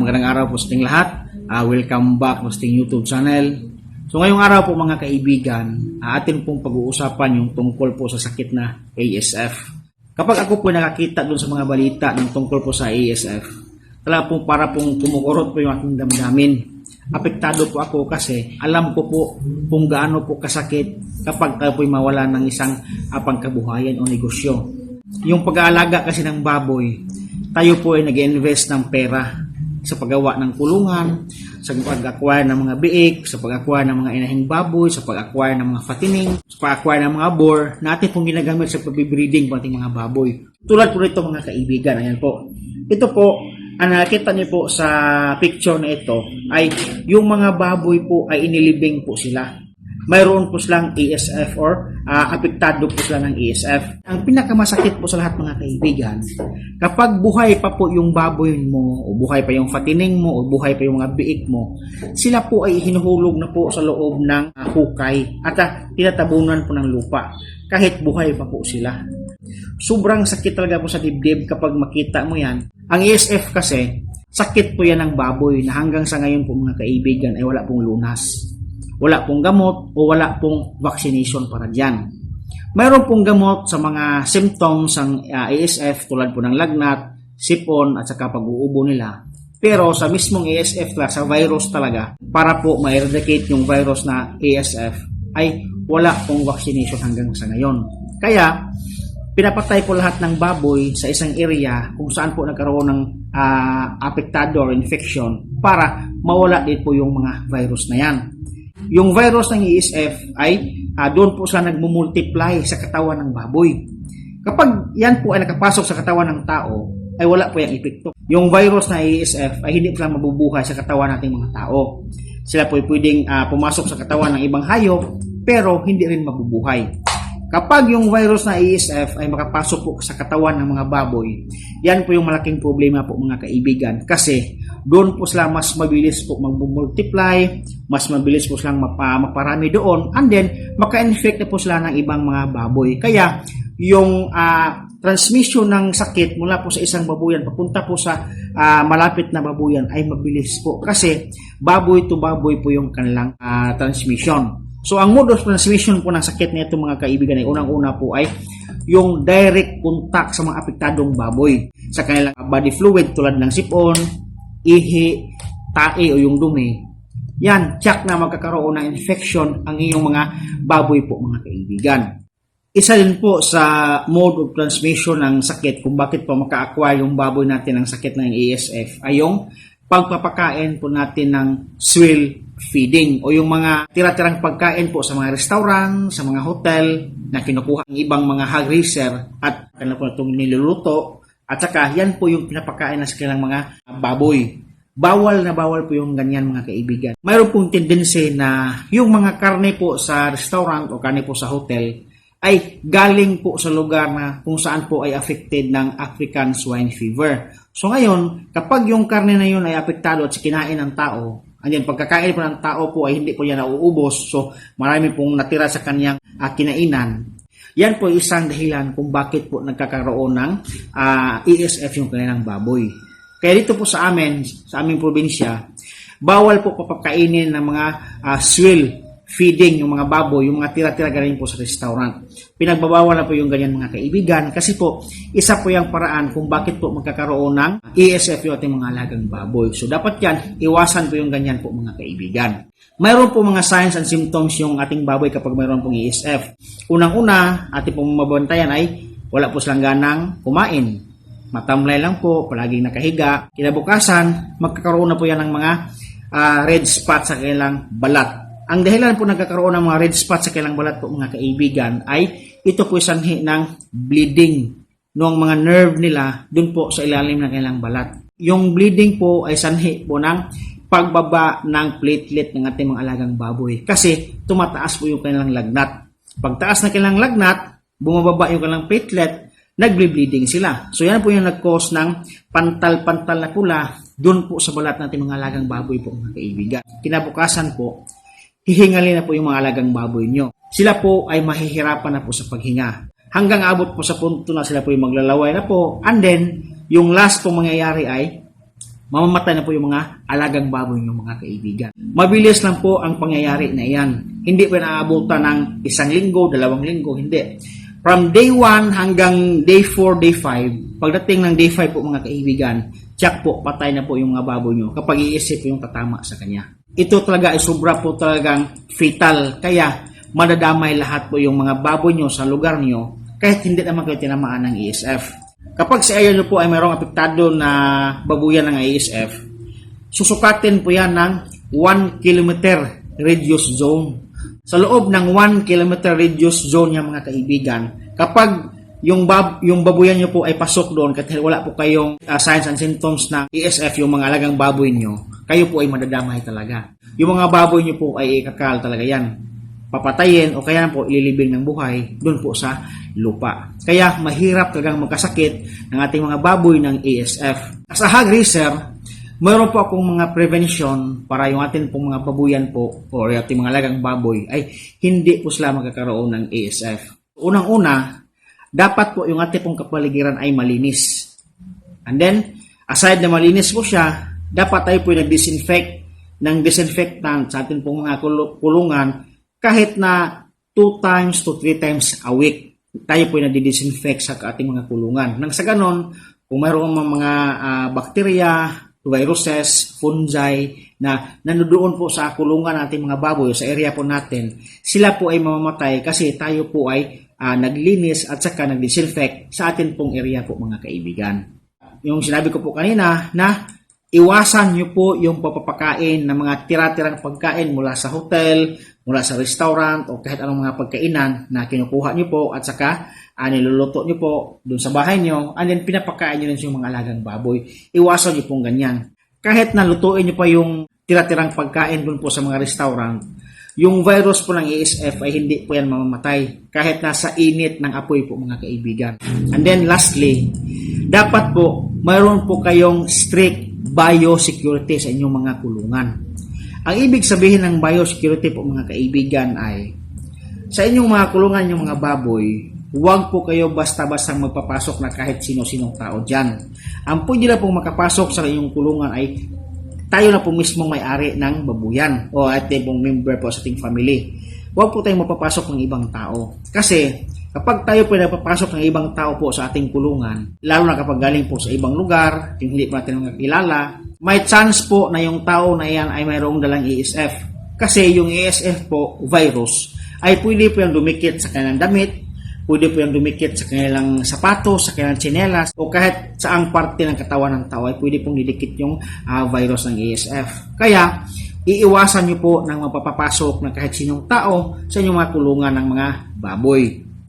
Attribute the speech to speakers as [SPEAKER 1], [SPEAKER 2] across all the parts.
[SPEAKER 1] magandang araw po sa ating lahat. Ah, welcome back po sa ating YouTube channel. So ngayong araw po mga kaibigan, ah, atin pong pag-uusapan yung tungkol po sa sakit na ASF. Kapag ako po nakakita dun sa mga balita ng tungkol po sa ASF, talaga pong para pong kumukurot po yung aking damdamin. Apektado po ako kasi alam ko po kung gaano po kasakit kapag tayo po'y mawala ng isang ah, pangkabuhayan o negosyo. Yung pag-aalaga kasi ng baboy, tayo po ay nag-invest ng pera sa paggawa ng kulungan, sa pag-acquire ng mga biik, sa pag-acquire ng mga inahing baboy, sa pag-acquire ng mga fatining, sa pag-acquire ng mga boar, natin pong ginagamit sa pag-breeding ng ating mga baboy. Tulad po nito mga kaibigan, ayan po. Ito po, ang nakita niyo po sa picture na ito ay yung mga baboy po ay inilibing po sila mayroon po silang ESF or ah, apektado po sila ng ESF. Ang pinakamasakit po sa lahat mga kaibigan, kapag buhay pa po yung baboy mo, o buhay pa yung fatining mo, o buhay pa yung mga biik mo, sila po ay hinuhulog na po sa loob ng hukay at ah, tinatabunan po ng lupa kahit buhay pa po sila. Sobrang sakit talaga po sa dibdib kapag makita mo yan. Ang ESF kasi, sakit po yan ng baboy na hanggang sa ngayon po mga kaibigan ay wala pong lunas wala pong gamot o wala pong vaccination para dyan. Mayroon pong gamot sa mga symptoms ng uh, ASF tulad po ng lagnat, sipon at saka pag-uubo nila. Pero sa mismong ASF class, sa virus talaga, para po ma-eradicate yung virus na ASF, ay wala pong vaccination hanggang sa ngayon. Kaya, pinapatay po lahat ng baboy sa isang area kung saan po nagkaroon ng uh, apektado or infection para mawala din po yung mga virus na yan. Yung virus ng ESF ay uh, doon po sila nagmumultiply sa katawan ng baboy. Kapag yan po ay nakapasok sa katawan ng tao, ay wala po yung epekto. Yung virus na ESF ay hindi sila mabubuhay sa katawan nating mga tao. Sila po ay pwedeng uh, pumasok sa katawan ng ibang hayop, pero hindi rin mabubuhay. Kapag yung virus na ESF ay makapasok po sa katawan ng mga baboy, yan po yung malaking problema po mga kaibigan kasi doon po sila mas mabilis po mag-multiply, mas mabilis po silang mapa, maparami doon, and then maka-infect na po sila ng ibang mga baboy. Kaya yung uh, transmission ng sakit mula po sa isang babuyan papunta po sa uh, malapit na babuyan ay mabilis po kasi baboy to baboy po yung kanilang uh, transmission. So, ang mode of transmission po ng sakit na ito mga kaibigan ay unang-una po ay yung direct contact sa mga apektadong baboy sa kanilang body fluid tulad ng sipon, ihi, tae o yung dumi. Yan, check na magkakaroon ng infection ang iyong mga baboy po mga kaibigan. Isa din po sa mode of transmission ng sakit kung bakit po maka-acquire yung baboy natin ng sakit ng ASF ay yung pagpapakain po natin ng swill feeding o yung mga tira-tirang pagkain po sa mga restaurant, sa mga hotel na kinukuha ng ibang mga hog raiser at kanila po itong niluluto at saka yan po yung pinapakain na sa kanilang mga baboy. Bawal na bawal po yung ganyan mga kaibigan. Mayroon pong tendency na yung mga karne po sa restaurant o karne po sa hotel ay galing po sa lugar na kung saan po ay affected ng African swine fever. So ngayon, kapag yung karne na yun ay apektado at kinain ng tao, Andiyan, pagkakain po ng tao po ay hindi po niya nauubos. So, marami pong natira sa kanyang uh, kinainan. Yan po isang dahilan kung bakit po nagkakaroon ng uh, ESF yung kanilang baboy. Kaya dito po sa amin, sa aming probinsya, bawal po papakainin ng mga uh, swill feeding yung mga baboy, yung mga tira-tira galing po sa restaurant. Pinagbabawal na po yung ganyan mga kaibigan kasi po isa po yung paraan kung bakit po magkakaroon ng ESF yung ating mga alagang baboy. So dapat yan, iwasan po yung ganyan po mga kaibigan. Mayroon po mga signs and symptoms yung ating baboy kapag mayroon pong ESF. Unang-una, ating pong mabantayan ay wala po silang ganang kumain. Matamlay lang po, palaging nakahiga. Kinabukasan, magkakaroon na po yan ng mga uh, red spots sa kanilang balat ang dahilan po nagkakaroon ng mga red spots sa kailang balat po mga kaibigan ay ito po sanhi ng bleeding ng mga nerve nila dun po sa ilalim ng kailang balat. Yung bleeding po ay sanhi po ng pagbaba ng platelet ng ating mga alagang baboy kasi tumataas po yung kanilang lagnat. Pagtaas na kanilang lagnat, bumababa yung kanilang platelet, nagble-bleeding sila. So yan po yung nag-cause ng pantal-pantal na pula dun po sa balat natin mga alagang baboy po mga kaibigan. Kinabukasan po, hihingalin na po yung mga alagang baboy nyo. Sila po ay mahihirapan na po sa paghinga. Hanggang abot po sa punto na sila po yung maglalaway na po. And then, yung last pong mangyayari ay mamamatay na po yung mga alagang baboy ng mga kaibigan. Mabilis lang po ang pangyayari na iyan. Hindi po naabutan ng isang linggo, dalawang linggo, hindi. From day 1 hanggang day 4, day 5, pagdating ng day 5 po mga kaibigan, check po, patay na po yung mga baboy nyo kapag iisip yung tatama sa kanya. Ito talaga ay sobra po talagang fatal. Kaya madadamay lahat po yung mga baboy nyo sa lugar nyo kahit hindi naman kayo tinamaan ng ESF. Kapag sa area nyo po ay mayroong apektado na babuyan ng ESF, susukatin po yan ng 1 kilometer radius zone. Sa loob ng 1 kilometer radius zone yung mga kaibigan, kapag yung bab yung babuyan nyo po ay pasok doon kahit wala po kayong uh, signs and symptoms ng ESF yung mga alagang baboy nyo, kayo po ay madadamay talaga. Yung mga baboy nyo po ay ikakal talaga yan papatayin o kaya po ililibing ng buhay doon po sa lupa. Kaya mahirap talagang magkasakit ng ating mga baboy ng ASF. As a hog racer, mayroon po akong mga prevention para yung ating pong mga babuyan po o yung ating mga lagang baboy ay hindi po sila magkakaroon ng ASF. Unang-una, dapat po yung ating pong kapaligiran ay malinis. And then, aside na malinis po siya, dapat tayo po nag-disinfect ng disinfectant sa ating pong mga kulungan kahit na 2 times to 3 times a week, tayo po na disinfect sa ating mga kulungan. Nang sa ganon, kung mayroong mga uh, bakterya, viruses, fungi na nandoon po sa kulungan nating mga baboy sa area po natin, sila po ay mamamatay kasi tayo po ay uh, naglinis at saka nag-disinfect sa atin pong area po mga kaibigan. Yung sinabi ko po kanina na iwasan nyo po yung papapakain ng mga tira-tirang pagkain mula sa hotel, mula sa restaurant o kahit anong mga pagkainan na kinukuha nyo po at saka uh, niluluto nyo po doon sa bahay nyo and then pinapakain nyo rin yung mga alagang baboy. Iwasan nyo pong ganyan. Kahit na lutuin nyo pa yung tira-tirang pagkain doon po sa mga restaurant, yung virus po ng ESF ay hindi po yan mamamatay kahit nasa init ng apoy po mga kaibigan. And then lastly, dapat po mayroon po kayong strict biosecurity sa inyong mga kulungan. Ang ibig sabihin ng biosecurity po mga kaibigan ay sa inyong mga kulungan, yung mga baboy, huwag po kayo basta-basta magpapasok na kahit sino-sinong tao dyan. Ang pwede na pong makapasok sa inyong kulungan ay tayo na po mismo may-ari ng babuyan o at pong member po sa ating family. Huwag po tayong mapapasok ng ibang tao. Kasi Kapag tayo po napapasok ng ibang tao po sa ating kulungan, lalo na kapag galing po sa ibang lugar, yung hindi pa natin kilala, may chance po na yung tao na yan ay mayroong dalang ESF. Kasi yung ESF po, virus, ay pwede po yung dumikit sa kanilang damit, pwede po yung dumikit sa kanilang sapatos, sa kanilang tsinelas, o kahit saang parte ng katawan ng tao ay pwede pong didikit yung uh, virus ng ESF. Kaya, iiwasan nyo po ng mapapapasok ng kahit sinong tao sa inyong mga kulungan ng mga baboy.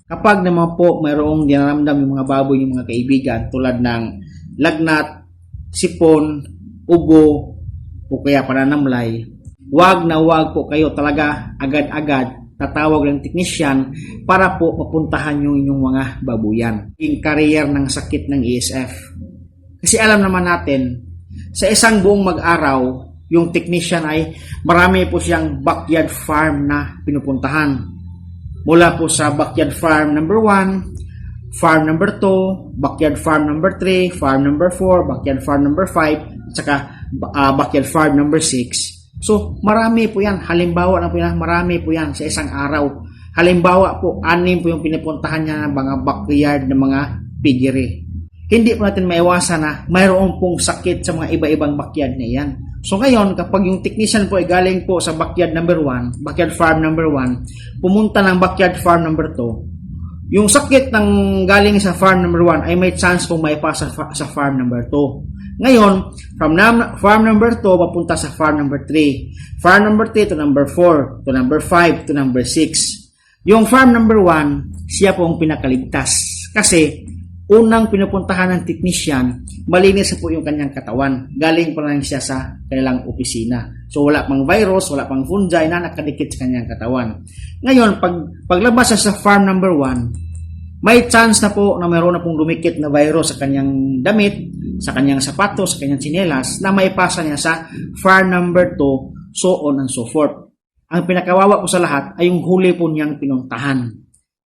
[SPEAKER 1] Kapag naman po mayroong dinaramdam yung mga baboy yung mga kaibigan tulad ng lagnat, sipon, ubo, o kaya pananamlay, wag na wag po kayo talaga agad-agad tatawag ng technician para po mapuntahan yung inyong mga babuyan. Yung career ng sakit ng ESF. Kasi alam naman natin, sa isang buong mag-araw, yung technician ay marami po siyang backyard farm na pinupuntahan mula po sa backyard farm number 1, farm number 2, backyard farm number 3, farm number 4, backyard farm number 5, at saka uh, backyard farm number 6. So, marami po yan. Halimbawa na po yan, marami po yan sa isang araw. Halimbawa po, anim po yung pinupuntahan niya ng mga backyard ng mga piggery. Hindi po natin maiwasan na mayroon pong sakit sa mga iba-ibang backyard na yan. So ngayon, kapag yung technician po ay galing po sa backyard number 1, backyard farm number 1, pumunta ng backyard farm number 2, yung sakit ng galing sa farm number 1 ay may chance pong maipasa sa, sa farm number 2. Ngayon, from nam, farm number 2 papunta sa farm number 3. Farm number 3 to number 4, to number 5, to number 6. Yung farm number 1, siya po ang pinakaligtas. Kasi unang pinupuntahan ng technician, malinis po yung kanyang katawan. Galing pa lang siya sa kanilang opisina. So wala pang virus, wala pang fungi na nakadikit sa kanyang katawan. Ngayon, pag paglabas siya sa farm number 1, may chance na po na mayroon na pong lumikit na virus sa kanyang damit, sa kanyang sapatos, sa kanyang tsinelas, na maipasa niya sa farm number 2, so on and so forth. Ang pinakawawa po sa lahat ay yung huli po niyang pinuntahan.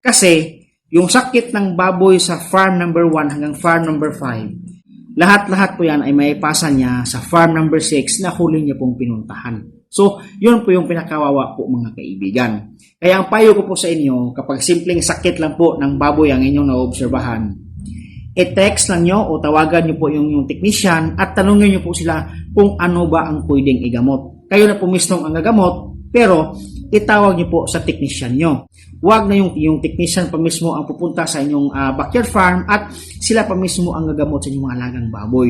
[SPEAKER 1] Kasi, yung sakit ng baboy sa farm number 1 hanggang farm number 5 lahat-lahat po yan ay may pasa niya sa farm number 6 na huli niya pong pinuntahan. So, yun po yung pinakawawa po mga kaibigan. Kaya ang payo ko po sa inyo, kapag simpleng sakit lang po ng baboy ang inyong naobserbahan, i-text lang nyo o tawagan nyo po yung, yung technician at tanungin nyo po sila kung ano ba ang pwedeng igamot. Kayo na po mismo ang gagamot, pero itawag nyo po sa technician nyo. Huwag na yung, yung technician pa mismo ang pupunta sa inyong ah, backyard farm at sila pa mismo ang gagamot sa inyong mga alagang baboy.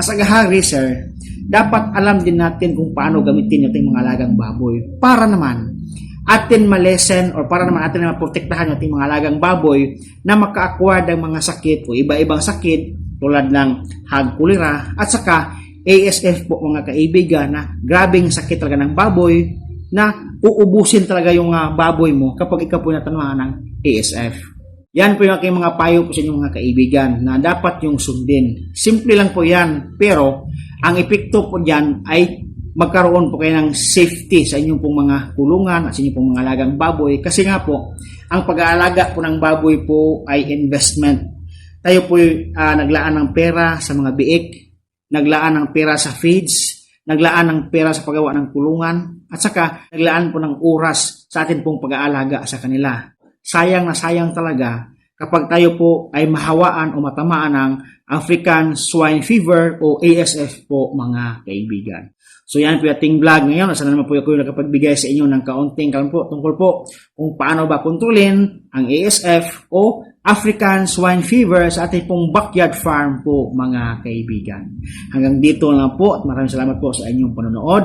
[SPEAKER 1] As agahari, sir, dapat alam din natin kung paano gamitin natin yung mga alagang baboy para naman atin malesen or para naman atin maprotektahan yung ating mga alagang baboy na maka-acquire ng mga sakit o iba-ibang sakit tulad ng hag kulira at saka ASF po mga kaibigan na grabing sakit talaga ng baboy na uubusin talaga yung ah, baboy mo kapag ikaw po natanuhan ng ASF. Yan po yung aking mga payo po sa inyong mga kaibigan na dapat yung sundin. Simple lang po yan, pero ang epekto po dyan ay magkaroon po kayo ng safety sa inyong pong mga kulungan at sa inyong pong mga alagang baboy. Kasi nga po, ang pag-aalaga po ng baboy po ay investment. Tayo po ah, naglaan ng pera sa mga biik, naglaan ng pera sa feeds, naglaan ng pera sa paggawa ng kulungan, at saka naglaan po ng oras sa atin pong pag-aalaga sa kanila. Sayang na sayang talaga kapag tayo po ay mahawaan o matamaan ng African Swine Fever o ASF po mga kaibigan. So yan po ating vlog ngayon. Sana naman po ako yung nakapagbigay sa inyo ng kaunting kalam po tungkol po kung paano ba kontrolin ang ASF o African Swine Fever sa ating pong backyard farm po mga kaibigan. Hanggang dito lang po at maraming salamat po sa inyong panonood.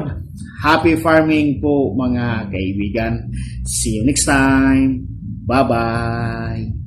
[SPEAKER 1] Happy farming po mga kaibigan. See you next time. Bye-bye.